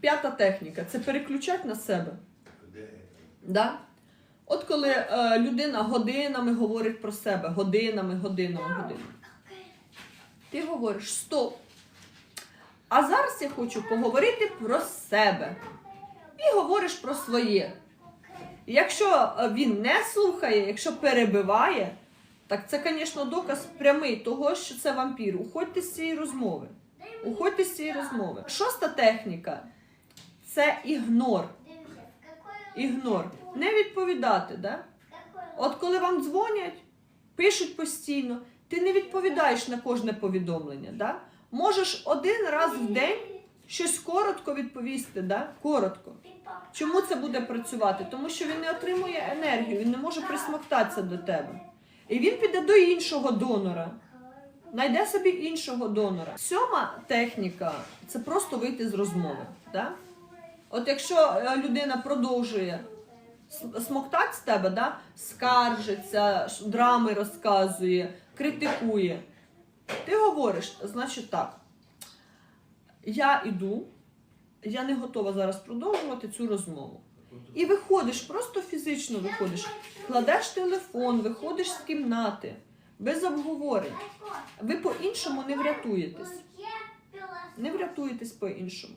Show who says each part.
Speaker 1: П'ята техніка це переключати на себе. Да? От коли е, людина годинами говорить про себе, годинами, годинами, годинами. Ти говориш стоп. А зараз я хочу поговорити про себе. І говориш про своє. Якщо е, він не слухає, якщо перебиває, так це, звісно, доказ прямий того, що це вампір. Уходьте з цієї розмови. Уходьте з цієї розмови. Шоста техніка це ігнор. Ігнор. Не відповідати, да? От коли вам дзвонять, пишуть постійно, ти не відповідаєш на кожне повідомлення. Да? Можеш один раз в день щось коротко відповісти, да? коротко. Чому це буде працювати? Тому що він не отримує енергію, він не може присмоктатися до тебе. І він піде до іншого донора. Найде собі іншого донора. Сьома техніка це просто вийти з розмови. Да? От якщо е, людина продовжує смоктати з тебе, да? скаржиться, драми розказує, критикує, ти говориш, значить так. Я іду, я не готова зараз продовжувати цю розмову. І виходиш, просто фізично виходиш, кладеш телефон, виходиш з кімнати, без обговорень. Ви по-іншому не врятуєтесь. Не врятуєтесь по-іншому.